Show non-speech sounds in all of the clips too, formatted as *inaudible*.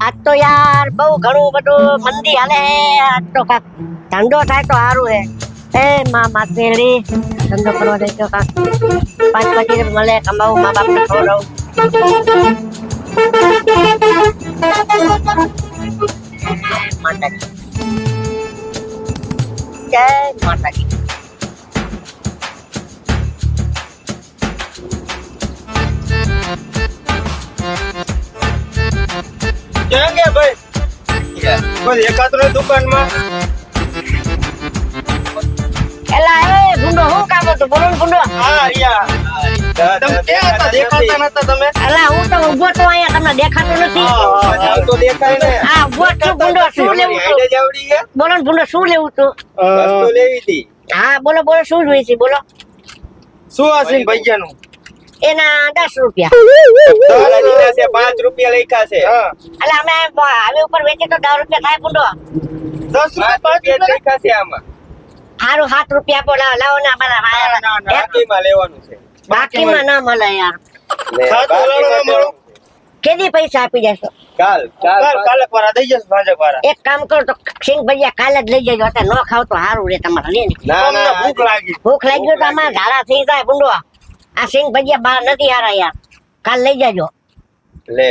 આજ તો યાર બહુ ઘણું બધું મંદી હાલે હે. આજ તો કાક ધંધો થાય તો સારું હે. એ માં માતેડી ધંધો કરવા દે કાક પાંચ પચીસ મળે, કમાવું, મા બાપને ખવડાવું. કોઈ દુકાનમાં? એલા એ ગુંડો હું કામ હતું? બોલો ને ગુંડો હા યા. તમે ક્યાં હતા? દેખાતા નતા તમે? એલા હું તો ઊભો તો અહીંયા તમને દેખાતું નથી. હા, તો દેખાય ને. આ ઊભો છું ગુંડો શું લેવું ગયા બોલો ને ગુંડો શું લેવું વસ્તુ લેવી હતી. હા બોલો બોલો શું જોઈએ છે? બોલો. શું આ ભાઈ ભૈયાનું એના દસ રૂપિયા. તારા પાંચ રૂપિયા લખ્યા છે. એટલે અમે આવી ઉપર વેચી તો દસ રૂપિયા થાય પૂંડો. દસ રૂપિયા લખ્યા છે આમાં. સારું સાત રૂપિયા આપો લાવો લાવો ના બધા બાકીમાં લેવાનું છે. બાકીમાં ના મળે યાર. સાત મળો. કેદી પૈસા આપી દેશો? કાલ કાલ કાલ કાલે પારા દઈ જશે સાંજે પારા. એક કામ કરો તો સિંગ ભૈયા કાલે જ લઈ જજો અત્યારે ન ખાવ તો સારું રે તમારે લે ના. ભૂખ લાગી. ભૂખ લાગી તો આમાં ઝાડા થઈ જાય ગુંડો આ સિંગ ભજીયા બહાર નથી હારા યાર. કાલ લઈ જાજો. લે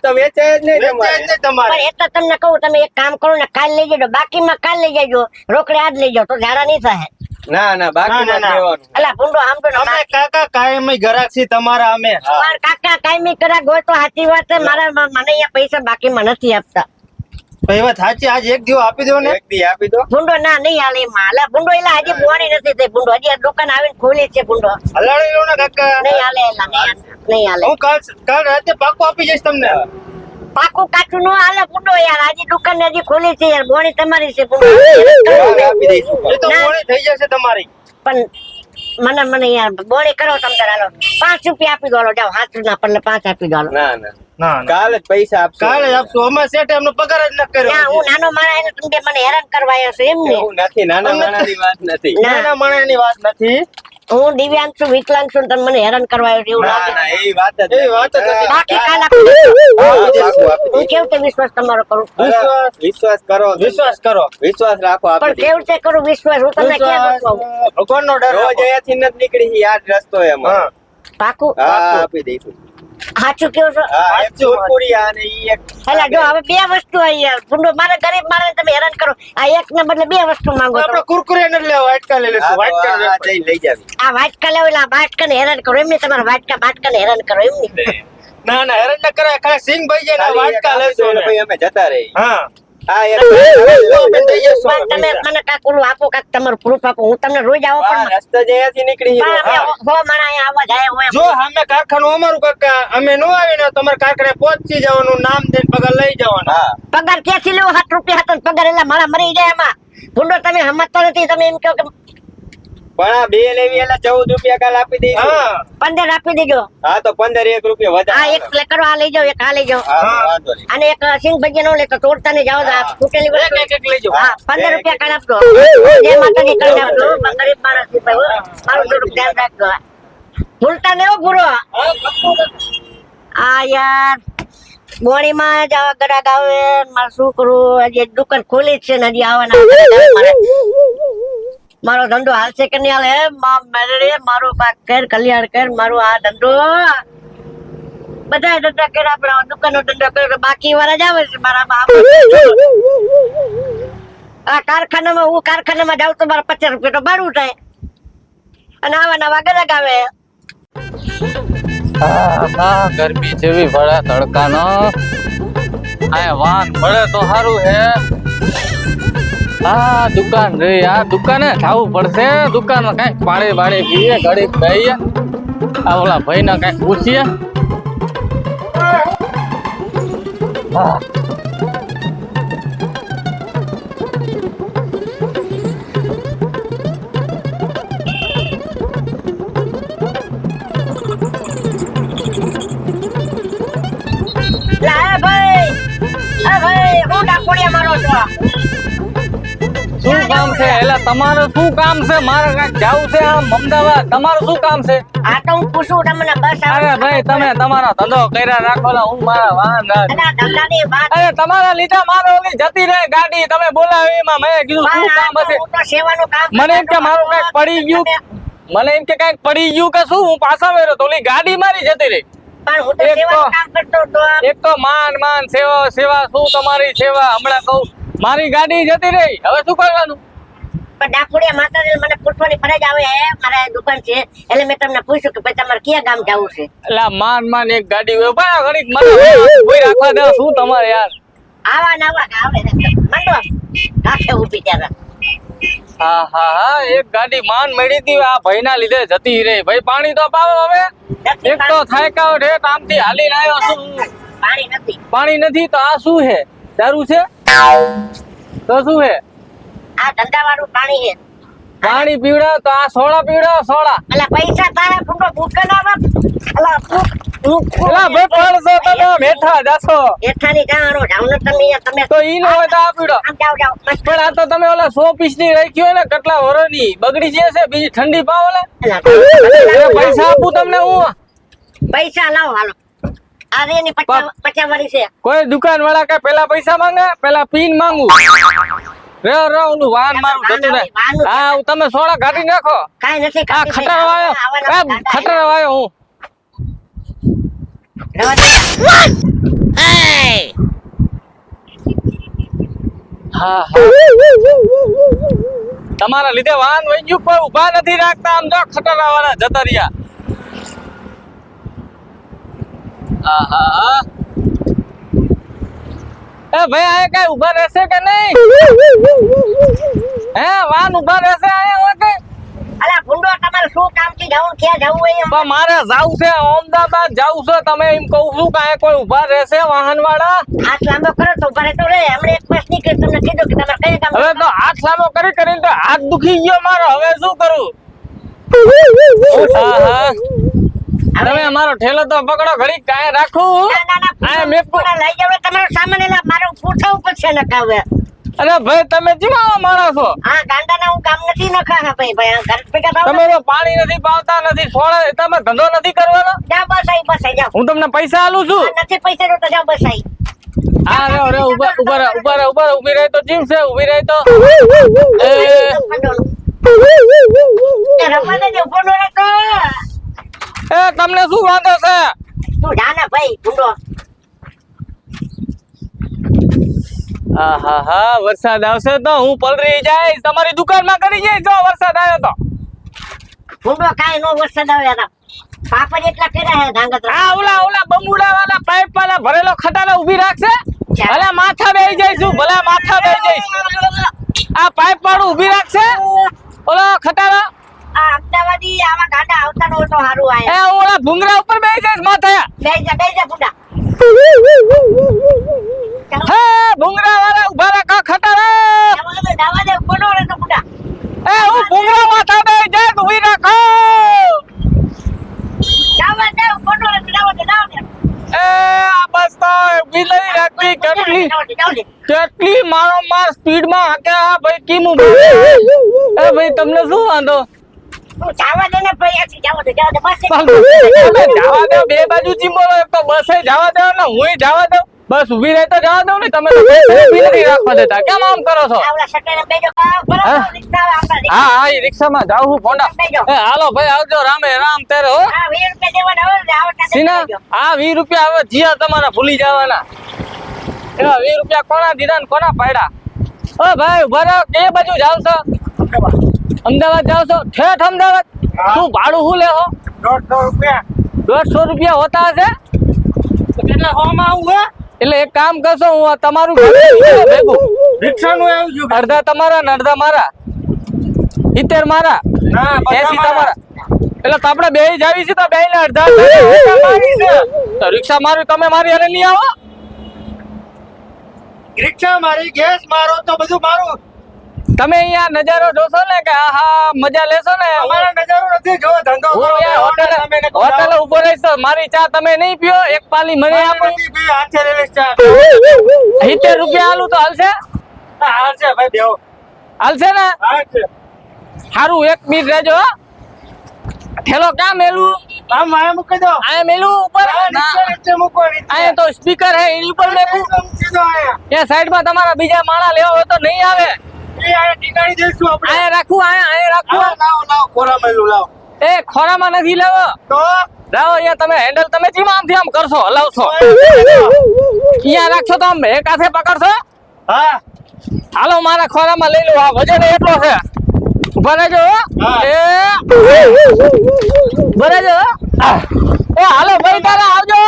તો જ નહીં તમારે. તમને કહું તમે એક કામ કરો ને કાલ લઈ જજો. બાકીમાં કાલ લઈ જજો. રોકડે આજ લઈ જાઓ તો ઝાડા નહીં થાય. ના ના બાકીમાં ના, લેવાનું અલા ભૂંડો આમ તો અમે કાકા કાયમી ગ્રાહક છીએ તમારા અમે. મારા કાકા કાયમી કરા ગયો તો સાચી વાત છે. મારા મ- મને અહીંયા પૈસા બાકીમાં નથી આપતા. ભાઈ વાત સાચી આજ એક દિવસ આપી દો ને. એક દી આપી દો. ભૂંડો ના નહીં હાલે એમાં ભૂંડો એલા હજી બોણી નથી થઈ. ભૂંડો હજી આ દુકાન આવીને ખોલી છે ભૂંડો. હલાડી લો ને કાકા. નહીં હાલે એલા નહીં હાલે હું કાલ કાલ રાતે પાકો આપી જઈશ તમને. પાકું કાચું નો હાલે ભૂંડો યાર. આજે દુકાન હજી ખોલી છે યાર. બોણી તમારી છે ભૂંડો. આપી દઈશું. એ તો બોણી થઈ જશે તમારી. પણ મને મને યાર બોણી કરો તમે તાર હાલો. પાંચ રૂપિયા આપી દો હાલો. જાઓ હાથ ના પડલે પાંચ આપી દો ના ના. કાલ જ પૈસા આપશું. કાલે જ આપશું. અમે સેટ એમનો પગાર જ ન કર્યો હું નાનો માણસ એને તમે મને હેરાન કરવા આવ્યો છો એમ ને એવું નથી નાના માણસની વાત નથી. નાના માણસની વાત નથી. હું દિવ્યાંગ છું વિકલાંગ છું તમે મને હેરાન કરવા આવ્યો એવું લાગે. ના એવી વાત જ એ વાત જ નથી. બાકી કાલ આપી. હા, આપી કેવું કે વિશ્વાસ તમારો કરું? વિશ્વાસ? વિશ્વાસ કરો. વિશ્વાસ કરો. વિશ્વાસ રાખો પણ કેવું તે કરું? વિશ્વાસ હું તમને કેમ કહું ભગવાનનો ડર રોજ. અહીંયાથી નથી નીકળી આ જ રસ્તો એમાં. હા. પાકું? હા આપી દઈશું. સાચું કેવું છો? હેલા જો હવે બે વસ્તુ અહીંયા ભૂંડો મારે ગરીબ માણસ તમે હેરાન કરો. આ એક ને બદલે બે વસ્તુ માંગો આપણે કુરકુરે ન લેવો વાટકા લઈ લેશું વાટકા લઈ જાવી. આ વાટકા લેવો એટલે આ વાટકાને હેરાન કરો. એમને તમારા વાટકા વાટકાને હેરાન કરો એમની. ના ના હેરાન ન કરાય ખાલી સિંગ ભાઈ જાય વાટકા એટલે પછી અમે. જતા રહી હા. મને કાક ઓલું આપો કાક તમારું પ્રૂફ આપો. હું તમને રોજ આવો પણ રસ્તો નીકળી અમે ગયો. હો માણા અહીંયા જાય હોય જો અમે કારખાનું અમારું કાકા અમે નો આવીને તમારે કારખાને પહોંચી જવાનું નામ દઈને પગાર લઈ જવાનું. પગાર ક્યાંથી લેવો? સાત રૂપિયા હતો પગાર એટલે મારા મરી જાય એમાં. ભૂંડો તમે હમતો નથી તમે એમ કહો કે પણ આ બે લેવી એટલે ચૌદ રૂપિયા કાલ આપી દઈશ. પંદર આપી દેજો. હા તો પંદર એક રૂપિયા વધારે હા એક કરો આ લઈ જાઓ એક આ લઈ જાઓ. અને એક સિંગ ભજીયા નો લે તોડતા ને જાઓ એક વસ્તુ. એક એક લઈ જાઓ. હા પંદર રૂપિયા કાલ આપજો. જય માતાજી કરી આપજો. ગરીબ માણસથી ભાઈ મારું થોડું ધ્યાન રાખજો ભૂલતા ને ભૂરો. આ યાર બોણીમાં જ આવા ગરાક આવે મારે શું કરું હજી એક દુકાન ખોલી જ છે ને હજી આવવાના. *laughs* મારે ધંધો હાલશે કે નહીં હાલે? મા મેરડે મારો પાક કર, કલ્યાણ કર, મારો આ ધંધો. બધા ધંધા કર્યા આપણે દુકાનનો ધંધો કર્યો બાકી વાળા જ આવે છે, મારા બાપ. આ કારખાનામાં, હું કારખાનામાં જાઉં તો મારા પચાસ રૂપિયા તો ભાડું થાય. અને આવા નવા ગ્રાહક આવે. હા ગરમી જેવી ભળે તડકાનો. આ વાન ભળે તો સારું હે. આ દુકાન રે, આ દુકાને ખાવું પડશે. દુકાનમાં કંઈક પાણી બાણી પીએ, ઘડીક બેહીએ. આ ઓલા ભાઈ ને કંઈક પૂછીએ. લાયા ભાઈ, એ ભાઈ, હું ડાકોડિયા મારો છો. છે? એટલે તમારે શું કામ છે? મારે કાંઈક જવું છે આમ અમદાવાદ? તમારું શું કામ છે? આ તો હું પૂછું તમને બસ અરે ભાઈ તમે તમારો ધંધો કર્યા રાખો હું મારા વાહન અરે તમારા લીધે મારો ઓલી જતી રહે ગાડી. તમે બોલાવી એમાં. મેં કીધું શું કામ હશે? મને એમ કે મારું કાંઈક પડી ગયું. મને એમ કે કાંઈક પડી ગયું કે શું? હું પાછા વેરો તો. ઓલી ગાડી મારી જતી રહી. એક તો માન માન સેવા સેવા શું તમારી સેવા? હમણાં કહું મારી ગાડી જતી રહી. હવે શું કરવાનું? પણ ડાકુડિયા માતાજી મને પૂછવાની ફરજ આવે હે મારા દુકાન છે. એટલે મેં તમને પૂછ્યું કે ભાઈ તમારે ક્યાં ગામ જવું છે? એટલે માન માન એક ગાડી હોય. બા ઘડીક મને કોઈ રાખવા દે શું તમારે યાર? આવા ના આવા આવે મંડો રાખે ઊભી ત્યારે હા હા હા એક ગાડી માન મળી હતી આ ભાઈના લીધે જતી રે ભાઈ પાણી તો પાવો હવે. એક તો હાલીને આવ્યો છું. પાણી નથી. પાણી નથી તો આ શું છે? દારૂ છે? તો શું છે? આ ધંધા વાળું પાણી છે. પાણી પીવડાવ તો આ સોડા પીવડાવ સોડા એટલે પૈસા તારા ફૂટો ભૂખ ના બાપ એટલે એલા બે તમે એઠાની જાણો જાવ તમે તમે તો ઈ નો તો આ પીવડાવ. આમ જાવ જાવ પણ આ તો તમે ઓલા સો પીસની રાખી હોય ને કેટલા વરોની બગડી જશે બીજી ઠંડી પાવ ને પૈસા આપું તમને હું. પૈસા લાવો હાલો. આ રે ની પચાસ પચાસ વાળી છે. કોઈ દુકાન વાળા કઈ પેલા પૈસા માંગે? પેલા પીન માંગુ. રે રે ઓલું વાહન મારું જતું રહે હા હું તમે સોડા કાઢી નાખો. કાઈ નથી આ ખટર ખટારો આવ્યો. આવવાના આ આવ્યો હું. હા! હા તમારા લીધે વાહન વહી ગયું કોઈ ઊભા નથી રાખતા. આમ જો ખટર વાળા જતા રહ્યા. આહા હા હા. એ ભાઈ આ કઈ ઊભા રહેશે કે નહીં? હે વાહન ઊભા રહેશે અહીંયા હોય અલા ભૂંડો તમારે શું કામથી જવું? ક્યાં જવું હોય? પણ મારે જાવું છે અમદાવાદ જાવું છે તમે એમ કહું છું કાંઈ કોઈ ઊભા રહેશે વાહન વાળા હાથ લાંબો કરો તો ઊભા રહેતો રે હમણાં એક બસ નીકળે તમને કીધું કે તમારે કઈ કામ હવે તો હાથ લાંબો કરી કરીને તો હાથ દુખી ગયો મારો. હવે શું કરું? હા હા. તમે અમારો ઠેલો તો પકડો ઘડી કાય રાખું. ના ના ના આ મેં પૂરા લઈ જાવ તમારો સામાન એલા મારો પૂઠા ઉપર છે નકાવે અરે ભાઈ તમે જીમાવા માણસો છો? હા ગાંડાના હું કામ નથી નખા હા ભાઈ ભાઈ ઘર પેકા થાવ તમે તો પાણી નથી પાવતા નથી છોડા તમે ધંધો નથી કરવાનો? જા બસ આઈ બસ આઈ જા હું તમને પૈસા આલું છું? નથી પૈસા તો જા બસ આઈ. હા રે રે ઊભા ઊભા ઊભા રહે, ઊભા રહે, તો છે ઊભી રહે તો. એ રમવા ન તમને શું વાંધો છે? તું જાને ભાઈ ગુંડો આહા હા વરસાદ આવશે તો હું પલરી જાય તમારી દુકાનમાં કરી જઈશ જો વરસાદ આવ્યો તો. ગુંડો કાઈ નો વરસાદ આવે એના. પાપડ એટલા કર્યા હે ધાંગતરા હા ઓલા ઓલા બમુડા વાળા પાઇપ વાળા ભરેલો ખટારો ઊભી રાખશે. ભલે માથા બેહી જઈશું ભલે માથા બેહી જઈશ. આ પાઇપ વાળું ઊભી રાખશે. ઓલો ખટારો આ અમદાવાદી આવા ગાડા આવતા નો તો હારું એ ઓલા ભૂંગરા ઉપર માથે. જા જા હે ભૂંગરા વાળા ઊભા રાખો ખટારો જાવા દે, જાવા દે, એ હું ભૂંગરા માથા રાખો. એ આ બસ તો રાખવી કેટલી મારો માર સ્પીડમાં હાકે આ ભાઈ કીમું એ ભાઈ તમને શું વાંધો? તું જાવા દે ને ભાઈ, અહીંથી જાવા દે, જાવા દે, બસ. જવા દો બે બાજુ ચીમો એક તો બસે જવા દો ને હું જવા દઉં બસ ઊભી રહે તો જવા દઉં ને તમે તો બસ નથી રાખવા દેતા. કેમ આમ કરો છો? હા? રિક્ષા આવે, હા હા એ રિક્ષામાં જાઉં હું ફોંડા. એ હાલો ભાઈ આવજો રામે રામ તેરે હો. સીના આ વીસ રૂપિયા હવે જીયા તમારા ભૂલી જવાના. એવા વીસ રૂપિયા કોના દીધા ને કોના પાડ્યા? ઓ ભાઈ ઊભા રહો કે બાજુ જાવ છો? અમદાવાદ જાવ છો? ઠેઠ અમદાવાદ. શું ભાડું શું લેહો દોઢસો રૂપિયા. દોઢસો રૂપિયા હોતા હશે? કેટલા હોમાં આવું હે? એટલે એક કામ કરશો હું તમારું ભેગું રિક્ષાનું આવી ગયું અડધા તમારા ને અડધા મારા. સિત્તેર મારા. એસી મારા. તમારા. એટલે તો આપણે બે જાવી છે તો બે ને અડધા રિક્ષા મારી તમે મારી અને નહીં આવો. રિક્ષા મારી ગેસ મારો તો બધું મારું. તમે અહીંયા નજારો જોશો ને કે આહા મજા લેશો ને? અમારા નજારો નથી જો ધંધો કરો હોટલે હોટલે ઊભો રહીશ મારી ચા તમે નહીં પીઓ એક પાલી મને આપો. બે હાથે રેલી ચા. સિત્તેર રૂપિયા આલું તો હાલશે? હાલશે ભાઈ બેહો. હાલશે ને? હાલશે. સારું એક મિનિટ રહેજો હો. ઠેલો ક્યાં મેલું? આમ આમ મૂકી દો. આ મેલું ઉપર? નીચે મૂકો તો સ્પીકર હે એની ઉપર મેલું મૂકી. દો સાઈડમાં તમારા બીજા માળા લેવા હોય તો નહીં આવે. એ અહીંયા ટીકાડી દઈશું આપણે. અહીંયા રાખું અહીંયા અહીંયા રાખું. લાવો લાવો કોરા લાવો. એ ખોરામાં નથી લેવો. તો? લાવો અહીંયા તમે હેન્ડલ તમે જેમ આમથી આમ કરશો હલાવશો. અહીંયા રાખશો તો આમ એક હાથે પકડશો. હા. હાલો મારા ખોરામાં લઈ લો આ વજન એટલો છે. ઊભા રહેજો. એ. ઊભા રહેજો રામ એ હાલો ભાઈ તારા આવજો